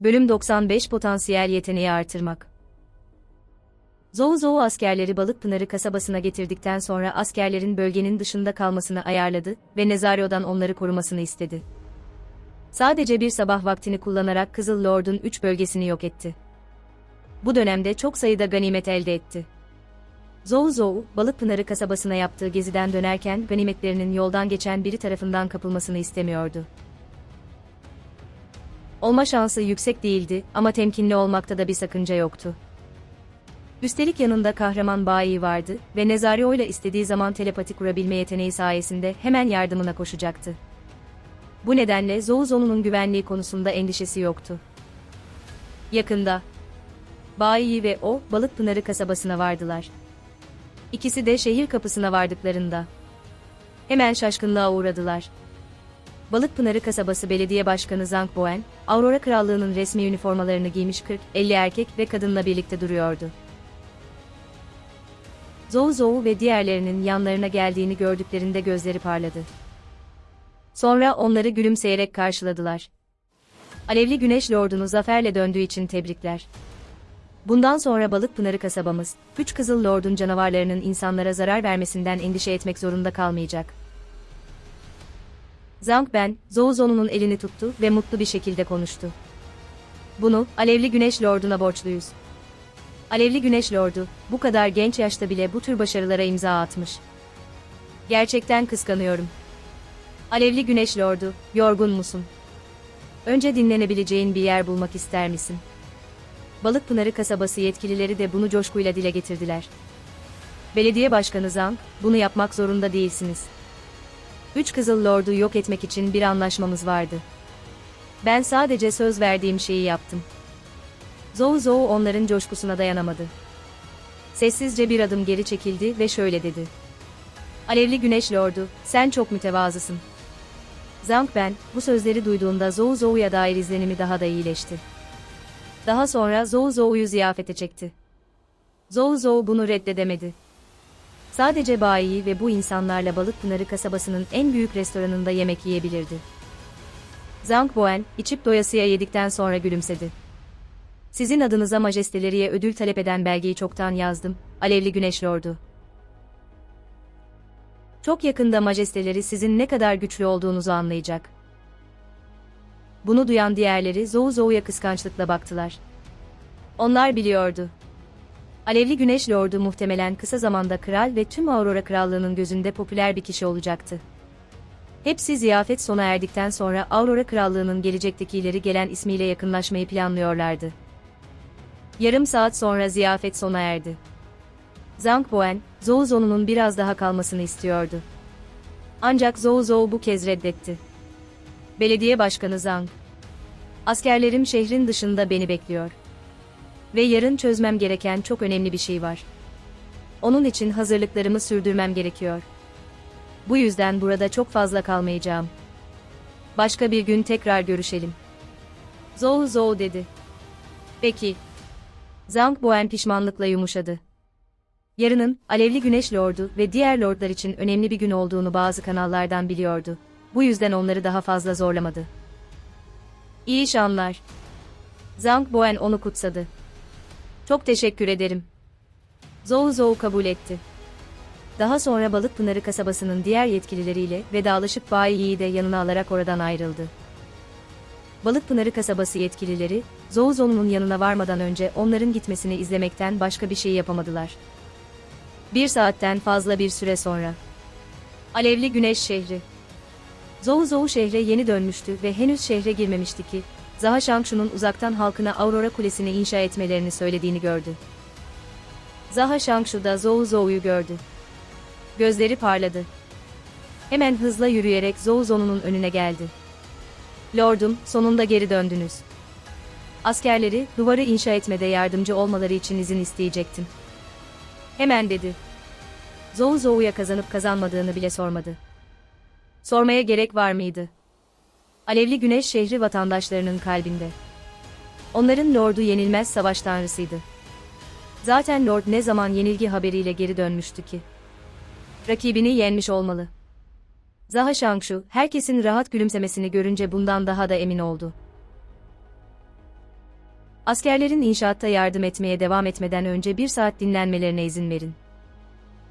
Bölüm 95 Potansiyel yeteneği artırmak. Zou Zou askerleri Balıkpınarı kasabasına getirdikten sonra askerlerin bölgenin dışında kalmasını ayarladı ve Nezario'dan onları korumasını istedi. Sadece bir sabah vaktini kullanarak Kızıl Lord'un 3 bölgesini yok etti. Bu dönemde çok sayıda ganimet elde etti. Zou Zou, Balıkpınarı kasabasına yaptığı geziden dönerken ganimetlerinin yoldan geçen biri tarafından kapılmasını istemiyordu. Olma şansı yüksek değildi ama temkinli olmakta da bir sakınca yoktu. Üstelik yanında kahraman Bayi vardı ve Nezario ile istediği zaman telepati kurabilme yeteneği sayesinde hemen yardımına koşacaktı. Bu nedenle Zouzo'nun güvenliği konusunda endişesi yoktu. Yakında Bayi ve o, Balıkpınarı kasabasına vardılar. İkisi de şehir kapısına vardıklarında hemen şaşkınlığa uğradılar. Balıkpınarı kasabası belediye başkanı Zhang Boen, Aurora Krallığı'nın resmi üniformalarını giymiş 40-50 erkek ve kadınla birlikte duruyordu. Zou Zou ve diğerlerinin yanlarına geldiğini gördüklerinde gözleri parladı. Sonra onları gülümseyerek karşıladılar. Alevli Güneş Lord'unu zaferle döndüğü için tebrikler. Bundan sonra Balıkpınarı kasabamız, Üç Kızıl Lord'un canavarlarının insanlara zarar vermesinden endişe etmek zorunda kalmayacak. Zhang Ben, Zouzo'nun elini tuttu ve mutlu bir şekilde konuştu. Bunu, Alevli Güneş Lord'una borçluyuz. Alevli Güneş Lord'u, bu kadar genç yaşta bile bu tür başarılara imza atmış. Gerçekten kıskanıyorum. Alevli Güneş Lord'u, yorgun musun? Önce dinlenebileceğin bir yer bulmak ister misin? Balıkpınarı kasabası yetkilileri de bunu coşkuyla dile getirdiler. Belediye Başkanı Zhang, bunu yapmak zorunda değilsiniz. Üç Kızıl Lord'u yok etmek için bir anlaşmamız vardı. Ben sadece söz verdiğim şeyi yaptım. Zou Zou onların coşkusuna dayanamadı. Sessizce bir adım geri çekildi ve şöyle dedi. Alevli Güneş Lord'u, sen çok mütevazısın. Zhang Ben, bu sözleri duyduğunda Zou Zou'ya dair izlenimi daha da iyileşti. Daha sonra Zou Zou'yu ziyafete çekti. Zou Zou bunu reddedemedi. Sadece bayi ve bu insanlarla Balıkpınarı kasabasının en büyük restoranında yemek yiyebilirdi. Zhang Boen, içip doyasıya yedikten sonra gülümsedi. Sizin adınıza majesteleriye ödül talep eden belgeyi çoktan yazdım, Alevli Güneş Lordu. Çok yakında majesteleri sizin ne kadar güçlü olduğunuzu anlayacak. Bunu duyan diğerleri Zou Zou'ya kıskançlıkla baktılar. Onlar biliyordu. Alevli Güneş Lordu muhtemelen kısa zamanda kral ve tüm Aurora Krallığı'nın gözünde popüler bir kişi olacaktı. Hepsi ziyafet sona erdikten sonra Aurora Krallığı'nın gelecekteki ileri gelen ismiyle yakınlaşmayı planlıyorlardı. Yarım saat sonra ziyafet sona erdi. Zhang Boen, Zhou Zou'nun biraz daha kalmasını istiyordu. Ancak Zhou Zhou bu kez reddetti. Belediye Başkanı Zhang. Askerlerim şehrin dışında beni bekliyor. Ve yarın çözmem gereken çok önemli bir şey var. Onun için hazırlıklarımı sürdürmem gerekiyor. Bu yüzden burada çok fazla kalmayacağım. Başka bir gün tekrar görüşelim. Zhou Zhou dedi. Peki. Zhang Boen pişmanlıkla yumuşadı. Yarının, Alevli Güneş Lordu ve diğer lordlar için önemli bir gün olduğunu bazı kanallardan biliyordu. Bu yüzden onları daha fazla zorlamadı. İyi şanlar. Zhang Boen onu kutsadı. Çok teşekkür ederim. Zou Zou kabul etti. Daha sonra Balıkpınarı kasabasının diğer yetkilileriyle vedalaşıp Bayi'yi de yanına alarak oradan ayrıldı. Balıkpınarı kasabası yetkilileri, Zou Zou'nun yanına varmadan önce onların gitmesini izlemekten başka bir şey yapamadılar. Bir saatten fazla bir süre sonra. Alevli Güneş Şehri Zou Zou şehre yeni dönmüştü ve henüz şehre girmemişti ki, Zaha Shangshu'nun uzaktan halkına Aurora Kulesi'ni inşa etmelerini söylediğini gördü. Zaha Shangshu da Zou Zou'yu gördü. Gözleri parladı. Hemen hızla yürüyerek Zou Zou'nun önüne geldi. Lordum, sonunda geri döndünüz. Askerleri, duvarı inşa etmede yardımcı olmaları için izin isteyecektim. Hemen dedi. Zou Zou'ya kazanıp kazanmadığını bile sormadı. Sormaya gerek var mıydı? Alevli Güneş şehri vatandaşlarının kalbinde. Onların Lord'u yenilmez savaş tanrısıydı. Zaten Lord ne zaman yenilgi haberiyle geri dönmüştü ki? Rakibini yenmiş olmalı. Zaha Shangshu, herkesin rahat gülümsemesini görünce bundan daha da emin oldu. Askerlerin inşaatta yardım etmeye devam etmeden önce bir saat dinlenmelerine izin verin.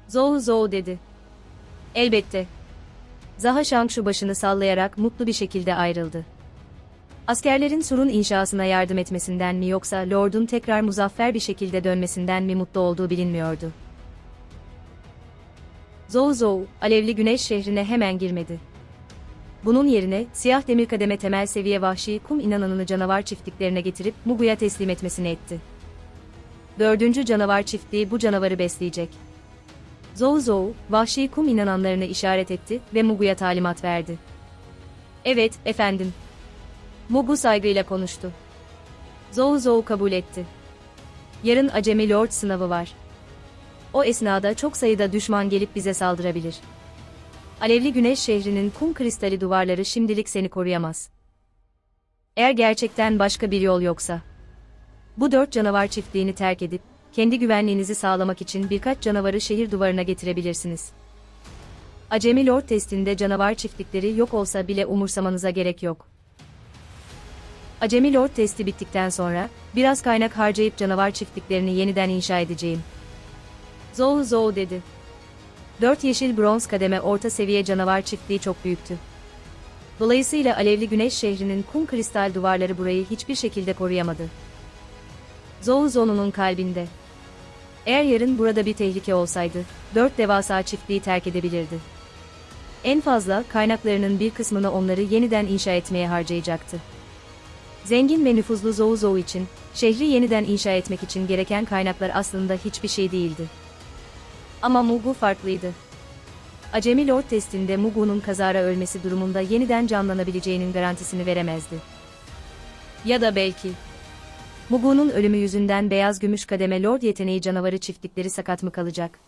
Zou Zou dedi. Elbette. Zaha Shang şu başını sallayarak mutlu bir şekilde ayrıldı. Askerlerin surun inşasına yardım etmesinden mi yoksa Lord'un tekrar muzaffer bir şekilde dönmesinden mi mutlu olduğu bilinmiyordu. Zou Zou, alevli güneş şehrine hemen girmedi. Bunun yerine, siyah demir kademe temel seviye vahşi kum inananını canavar çiftliklerine getirip Mugu'ya teslim etmesini etti. Dördüncü canavar çiftliği bu canavarı besleyecek. Zou Zou, vahşi kum inananlarını işaret etti ve Mugu'ya talimat verdi. Evet, efendim. Mugu saygıyla konuştu. Zou Zou kabul etti. Yarın Acemi Lord sınavı var. O esnada çok sayıda düşman gelip bize saldırabilir. Alevli Güneş şehrinin kum kristali duvarları şimdilik seni koruyamaz. Eğer gerçekten başka bir yol yoksa. Bu dört canavar çiftliğini terk edip, kendi güvenliğinizi sağlamak için birkaç canavarı şehir duvarına getirebilirsiniz. Acemi Lord testinde canavar çiftlikleri yok olsa bile umursamanıza gerek yok. Acemi Lord testi bittikten sonra, biraz kaynak harcayıp canavar çiftliklerini yeniden inşa edeceğim. Zou Zou dedi. Dört yeşil bronz kademe orta seviye canavar çiftliği çok büyüktü. Dolayısıyla alevli güneş şehrinin kum kristal duvarları burayı hiçbir şekilde koruyamadı. Zou Zou'nun kalbinde. Eğer yarın burada bir tehlike olsaydı, dört devasa çiftliği terk edebilirdi. En fazla kaynaklarının bir kısmını onları yeniden inşa etmeye harcayacaktı. Zengin ve nüfuzlu Zou Zou için, şehri yeniden inşa etmek için gereken kaynaklar aslında hiçbir şey değildi. Ama Mugu farklıydı. Acemi Lord testinde Mugu'nun kazara ölmesi durumunda yeniden canlanabileceğinin garantisini veremezdi. Ya da belki. Mugu'nun ölümü yüzünden beyaz gümüş kademe Lord yeteneği canavarı çiftlikleri sakat mı kalacak?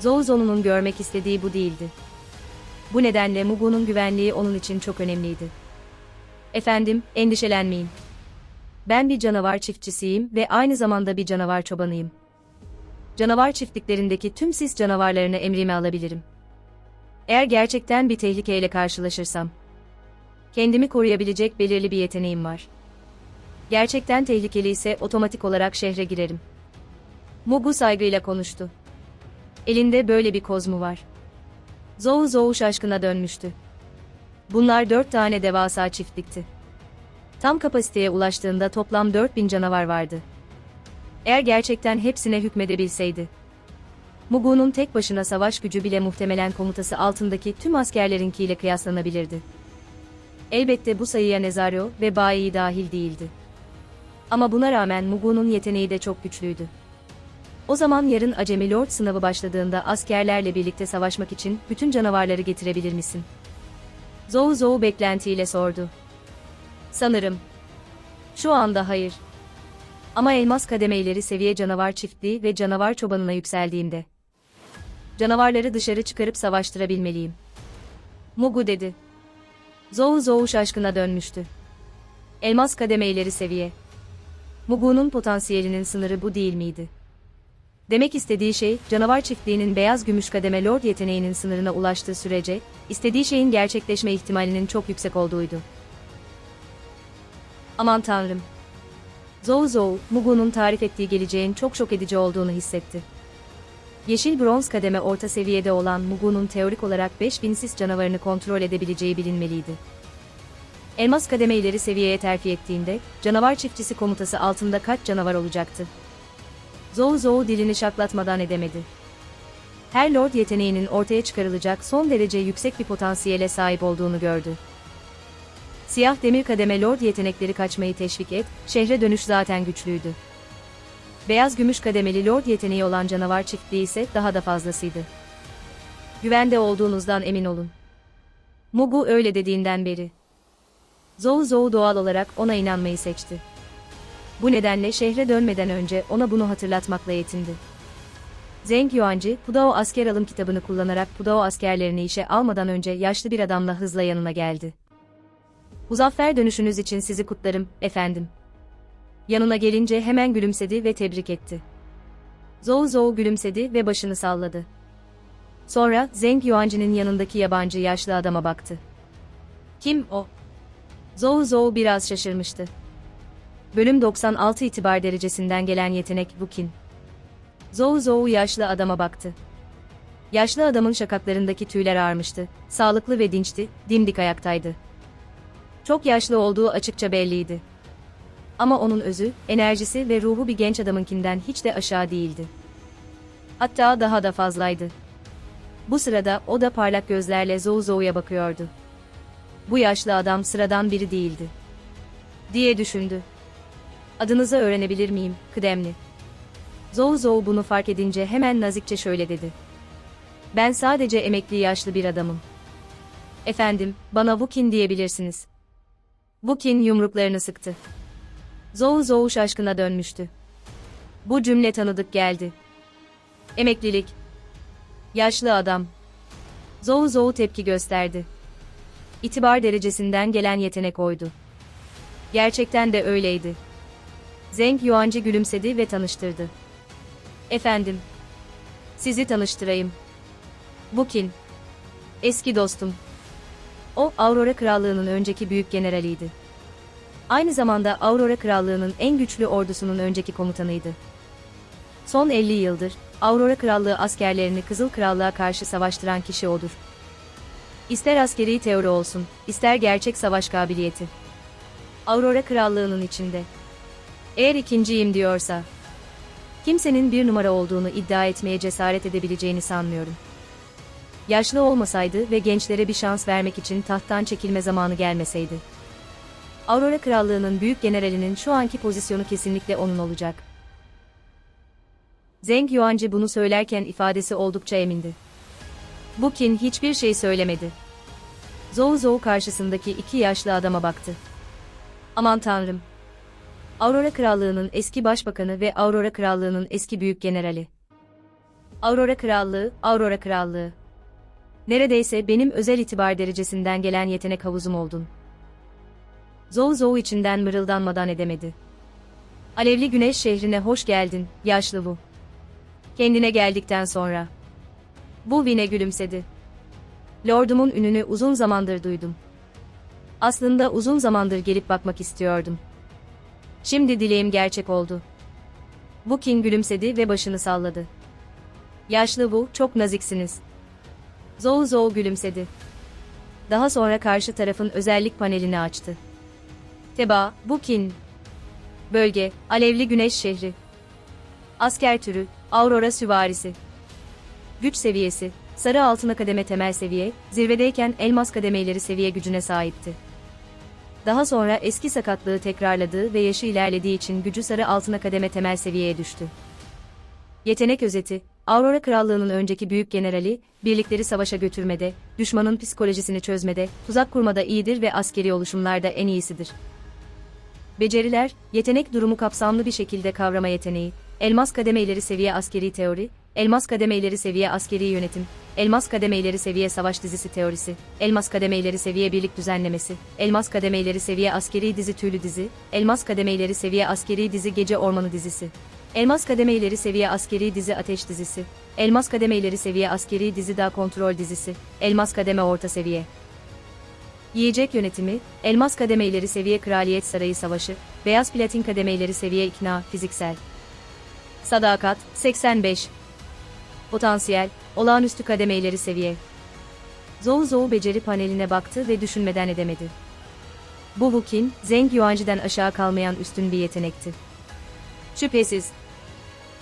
Zouzo'nun görmek istediği bu değildi. Bu nedenle Mugu'nun güvenliği onun için çok önemliydi. Efendim, endişelenmeyin. Ben bir canavar çiftçisiyim ve aynı zamanda bir canavar çobanıyım canavar çiftliklerindeki tüm sis canavarlarını emrime alabilirim. Eğer gerçekten bir tehlikeyle karşılaşırsam, kendimi koruyabilecek belirli bir yeteneğim var. Gerçekten tehlikeli ise otomatik olarak şehre girerim. Mugu saygıyla konuştu. Elinde böyle bir koz mu var? Zou Zou şaşkına dönmüştü. Bunlar dört tane devasa çiftlikti. Tam kapasiteye ulaştığında toplam 4000 canavar vardı. Eğer gerçekten hepsine hükmedebilseydi. Mugu'nun tek başına savaş gücü bile muhtemelen komutası altındaki tüm askerlerinkiyle kıyaslanabilirdi. Elbette bu sayıya Nezario ve Bai dahil değildi. Ama buna rağmen Mugu'nun yeteneği de çok güçlüydü. O zaman yarın Acemi Lord sınavı başladığında askerlerle birlikte savaşmak için bütün canavarları getirebilir misin? Zou Zou beklentiyle sordu. Sanırım. Şu anda hayır. Ama elmas kademeyleri seviye canavar çiftliği ve canavar çobanına yükseldiğimde. Canavarları dışarı çıkarıp savaştırabilmeliyim. Mugu dedi. Zou Zou şaşkına dönmüştü. Elmas kademeyleri seviye. Mugu'nun potansiyelinin sınırı bu değil miydi? Demek istediği şey, canavar çiftliğinin beyaz gümüş kademe lord yeteneğinin sınırına ulaştığı sürece, istediği şeyin gerçekleşme ihtimalinin çok yüksek olduğuydu. Aman tanrım. Zou Zou, Mugu'nun tarif ettiği geleceğin çok şok edici olduğunu hissetti. Yeşil bronz kademe orta seviyede olan Mugu'nun teorik olarak 5000 sis canavarını kontrol edebileceği bilinmeliydi. Elmas kademe ileri seviyeye terfi ettiğinde, canavar çiftçisi komutası altında kaç canavar olacaktı? Zou Zou dilini şaklatmadan edemedi. Her lord yeteneğinin ortaya çıkarılacak son derece yüksek bir potansiyele sahip olduğunu gördü. Siyah demir kademe lord yetenekleri kaçmayı teşvik et, şehre dönüş zaten güçlüydü. Beyaz gümüş kademeli lord yeteneği olan canavar çiftliği ise daha da fazlasıydı. Güvende olduğunuzdan emin olun. Mugu öyle dediğinden beri. Zou Zou doğal olarak ona inanmayı seçti. Bu nedenle şehre dönmeden önce ona bunu hatırlatmakla yetindi. Zeng Yuanji, Pudao asker alım kitabını kullanarak Pudao askerlerini işe almadan önce yaşlı bir adamla hızla yanına geldi. Muzaffer dönüşünüz için sizi kutlarım, efendim. Yanına gelince hemen gülümsedi ve tebrik etti. Zou Zou gülümsedi ve başını salladı. Sonra Zeng Yuanji'nin yanındaki yabancı yaşlı adama baktı. Kim o? Zou Zou biraz şaşırmıştı. Bölüm 96 itibar derecesinden gelen yetenek Vukin. Zou Zou yaşlı adama baktı. Yaşlı adamın şakaklarındaki tüyler ağarmıştı. Sağlıklı ve dinçti, dimdik ayaktaydı. Çok yaşlı olduğu açıkça belliydi. Ama onun özü, enerjisi ve ruhu bir genç adamınkinden hiç de aşağı değildi. Hatta daha da fazlaydı. Bu sırada o da parlak gözlerle Zou Zou'ya bakıyordu. Bu yaşlı adam sıradan biri değildi. Diye düşündü. Adınızı öğrenebilir miyim, kıdemli? Zou Zou bunu fark edince hemen nazikçe şöyle dedi. Ben sadece emekli yaşlı bir adamım. Efendim, bana Vukin diyebilirsiniz. Vukin yumruklarını sıktı. Zou Zou şaşkına dönmüştü. Bu cümle tanıdık geldi. Emeklilik. Yaşlı adam. Zou Zou tepki gösterdi. İtibar derecesinden gelen yetenek oydu. Gerçekten de öyleydi. Zeng Yuancı gülümsedi ve tanıştırdı. Efendim. Sizi tanıştırayım. Bukin. Eski dostum. O, Aurora Krallığı'nın önceki büyük generaliydi. Aynı zamanda Aurora Krallığı'nın en güçlü ordusunun önceki komutanıydı. Son 50 yıldır, Aurora Krallığı askerlerini Kızıl Krallığa karşı savaştıran kişi odur. İster askeri teori olsun, ister gerçek savaş kabiliyeti. Aurora Krallığı'nın içinde. Eğer ikinciyim diyorsa, kimsenin bir numara olduğunu iddia etmeye cesaret edebileceğini sanmıyorum. Yaşlı olmasaydı ve gençlere bir şans vermek için tahttan çekilme zamanı gelmeseydi. Aurora Krallığı'nın büyük generalinin şu anki pozisyonu kesinlikle onun olacak. Zeng Yuancı bunu söylerken ifadesi oldukça emindi. Bukin hiçbir şey söylemedi. Zou Zou karşısındaki iki yaşlı adama baktı. Aman tanrım. Aurora Krallığı'nın eski başbakanı ve Aurora Krallığı'nın eski büyük generali. Aurora Krallığı, Aurora Krallığı. Neredeyse benim özel itibar derecesinden gelen yetenek havuzum oldun. Zou Zou içinden mırıldanmadan edemedi. Alevli güneş şehrine hoş geldin, yaşlı Wu. Kendine geldikten sonra. Bu Vine gülümsedi. Lordumun ününü uzun zamandır duydum. Aslında uzun zamandır gelip bakmak istiyordum. Şimdi dileğim gerçek oldu. Vukin gülümsedi ve başını salladı. Yaşlı Wu, çok naziksiniz. Zou Zou gülümsedi. Daha sonra karşı tarafın özellik panelini açtı. Teba, Bukin. Bölge, Alevli Güneş Şehri. Asker türü, Aurora Süvarisi. Güç seviyesi, sarı altına kademe temel seviye, zirvedeyken elmas kademeleri seviye gücüne sahipti. Daha sonra eski sakatlığı tekrarladığı ve yaşı ilerlediği için gücü sarı altına kademe temel seviyeye düştü. Yetenek özeti, Aurora Krallığı'nın önceki büyük generali, birlikleri savaşa götürmede, düşmanın psikolojisini çözmede, tuzak kurmada iyidir ve askeri oluşumlarda en iyisidir. Beceriler, yetenek durumu kapsamlı bir şekilde kavrama yeteneği, elmas kademeyleri seviye askeri teori, elmas kademeyleri seviye askeri yönetim, elmas kademeyleri seviye savaş dizisi teorisi, elmas kademeyleri seviye birlik düzenlemesi, elmas kademeyleri seviye askeri dizi tüylü dizi, elmas kademeyleri seviye askeri dizi gece ormanı dizisi. Elmas kademeyleri seviye askeri dizi ateş dizisi, elmas kademeyleri seviye askeri dizi dağ kontrol dizisi, elmas kademe orta seviye. Yiyecek yönetimi, elmas kademeyleri seviye kraliyet sarayı savaşı, beyaz platin kademeyleri seviye ikna, fiziksel. Sadakat, 85. Potansiyel, olağanüstü kademeyleri seviye. Zou Zou beceri paneline baktı ve düşünmeden edemedi. Bu Wukin, Zeng Yuanji'den aşağı kalmayan üstün bir yetenekti. Şüphesiz.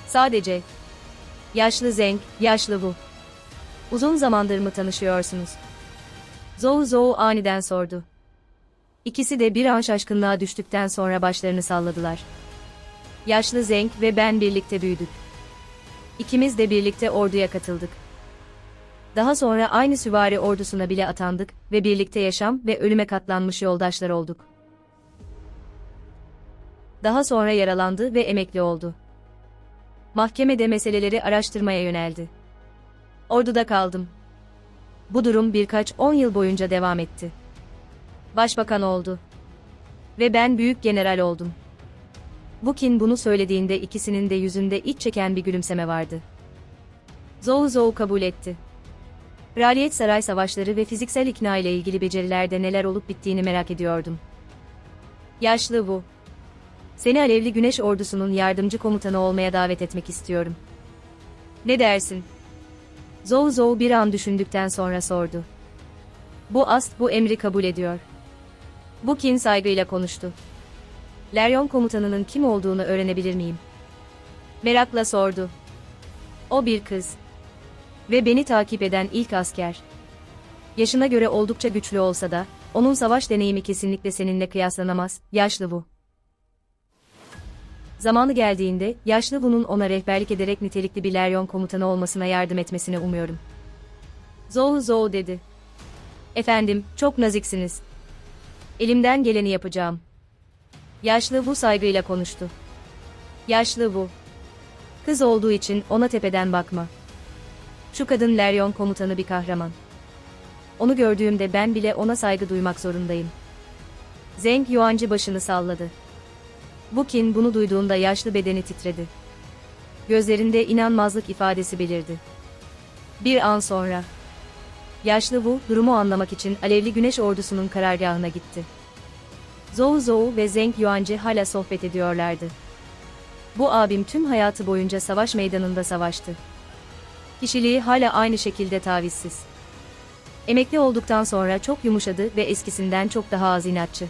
Sadece. Yaşlı Zeng, yaşlı bu. Uzun zamandır mı tanışıyorsunuz? Zou Zou aniden sordu. İkisi de bir an şaşkınlığa düştükten sonra başlarını salladılar. Yaşlı Zeng ve ben birlikte büyüdük. İkimiz de birlikte orduya katıldık. Daha sonra aynı süvari ordusuna bile atandık ve birlikte yaşam ve ölüme katlanmış yoldaşlar olduk. Daha sonra yaralandı ve emekli oldu. Mahkemede meseleleri araştırmaya yöneldi. Orduda kaldım. Bu durum birkaç on yıl boyunca devam etti. Başbakan oldu. Ve ben büyük general oldum. Vukin bunu söylediğinde ikisinin de yüzünde iç çeken bir gülümseme vardı. Zou Zou kabul etti. Kraliyet saray savaşları ve fiziksel ikna ile ilgili becerilerde neler olup bittiğini merak ediyordum. Yaşlı Wu. Seni Alevli Güneş Ordusu'nun yardımcı komutanı olmaya davet etmek istiyorum. Ne dersin? Zhou Zhou bir an düşündükten sonra sordu. Bu ast bu emri kabul ediyor. Bu kin saygıyla konuştu. Leryon komutanının kim olduğunu öğrenebilir miyim? Merakla sordu. O bir kız. Ve beni takip eden ilk asker. Yaşına göre oldukça güçlü olsa da, onun savaş deneyimi kesinlikle seninle kıyaslanamaz, yaşlı Wu. Zamanı geldiğinde, yaşlı Wu'nun ona rehberlik ederek nitelikli bir Leryon komutanı olmasına yardım etmesini umuyorum. Zhou Zhou dedi. Efendim, çok naziksiniz. Elimden geleni yapacağım. Yaşlı Wu saygıyla konuştu. Yaşlı Wu. Kız olduğu için ona tepeden bakma. Şu kadın Leryon komutanı bir kahraman. Onu gördüğümde ben bile ona saygı duymak zorundayım. Zeng Yuancı başını salladı. Bukin bunu duyduğunda yaşlı bedeni titredi. Gözlerinde inanmazlık ifadesi belirdi. Bir an sonra, yaşlı Wu durumu anlamak için Alevli Güneş Ordusu'nun karargahına gitti. Zhou Zhou ve Zeng Yuancı hala sohbet ediyorlardı. Bu abim tüm hayatı boyunca savaş meydanında savaştı. Kişiliği hala aynı şekilde tavizsiz. Emekli olduktan sonra çok yumuşadı ve eskisinden çok daha az inatçı.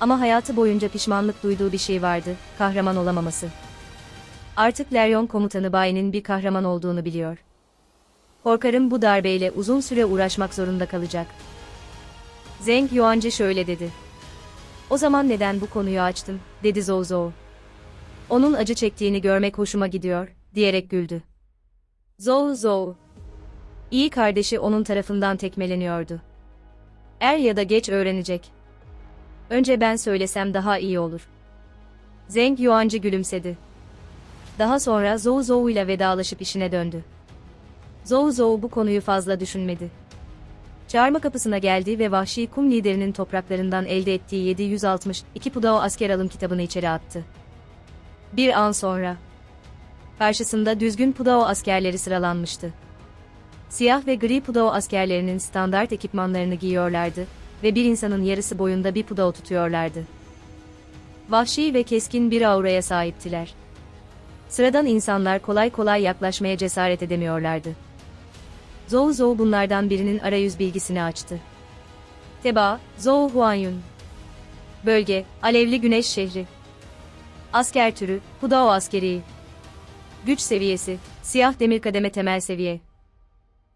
Ama hayatı boyunca pişmanlık duyduğu bir şey vardı, kahraman olamaması. Artık Leryon komutanı Bayi'nin bir kahraman olduğunu biliyor. Korkarım bu darbeyle uzun süre uğraşmak zorunda kalacak. Zeng Yuancı şöyle dedi. O zaman neden bu konuyu açtın, dedi Zhou. Onun acı çektiğini görmek hoşuma gidiyor, diyerek güldü. Zhou. İyi kardeşi onun tarafından tekmeleniyordu. Er ya da geç öğrenecek. Önce ben söylesem daha iyi olur. Zeng Yuancı gülümsedi. Daha sonra Zhou Zhou ile vedalaşıp işine döndü. Zhou Zhou bu konuyu fazla düşünmedi. Çağırma kapısına geldi ve vahşi kum liderinin topraklarından elde ettiği 762 Pudao asker alım kitabını içeri attı. Bir an sonra, karşısında düzgün Pudao askerleri sıralanmıştı. Siyah ve gri Pudao askerlerinin standart ekipmanlarını giyiyorlardı ve bir insanın yarısı boyunda bir Pudao tutuyorlardı. Vahşi ve keskin bir auraya sahiptiler. Sıradan insanlar kolay kolay yaklaşmaya cesaret edemiyorlardı. Zhou Zhou bunlardan birinin arayüz bilgisini açtı. Teba, Zhou Huanyun. Bölge, Alevli Güneş Şehri. Asker türü, Pudao askeri. Güç seviyesi, siyah demir kademe temel seviye.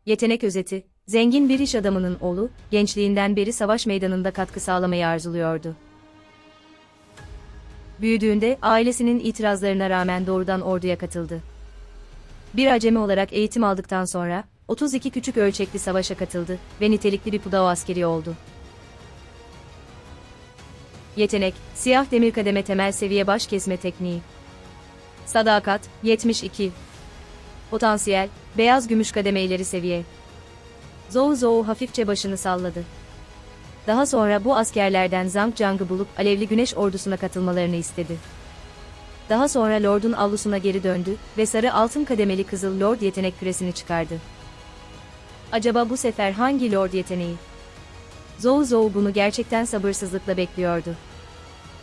Yetenek özeti, zengin bir iş adamının oğlu, gençliğinden beri savaş meydanında katkı sağlamayı arzuluyordu. Büyüdüğünde ailesinin itirazlarına rağmen doğrudan orduya katıldı. Bir acemi olarak eğitim aldıktan sonra 32 küçük ölçekli savaşa katıldı ve nitelikli bir Pudao askeri oldu. Yetenek, siyah demir kademe temel seviye baş kesme tekniği. Sadakat, 72. Potansiyel, beyaz gümüş kademe ileri seviye. Zhou Zhou hafifçe başını salladı. Daha sonra bu askerlerden Zhang Zhang'ı bulup Alevli Güneş ordusuna katılmalarını istedi. Daha sonra Lord'un avlusuna geri döndü ve sarı altın kademeli Kızıl Lord yetenek küresini çıkardı. Acaba bu sefer hangi Lord yeteneği? Zhou Zhou bunu gerçekten sabırsızlıkla bekliyordu.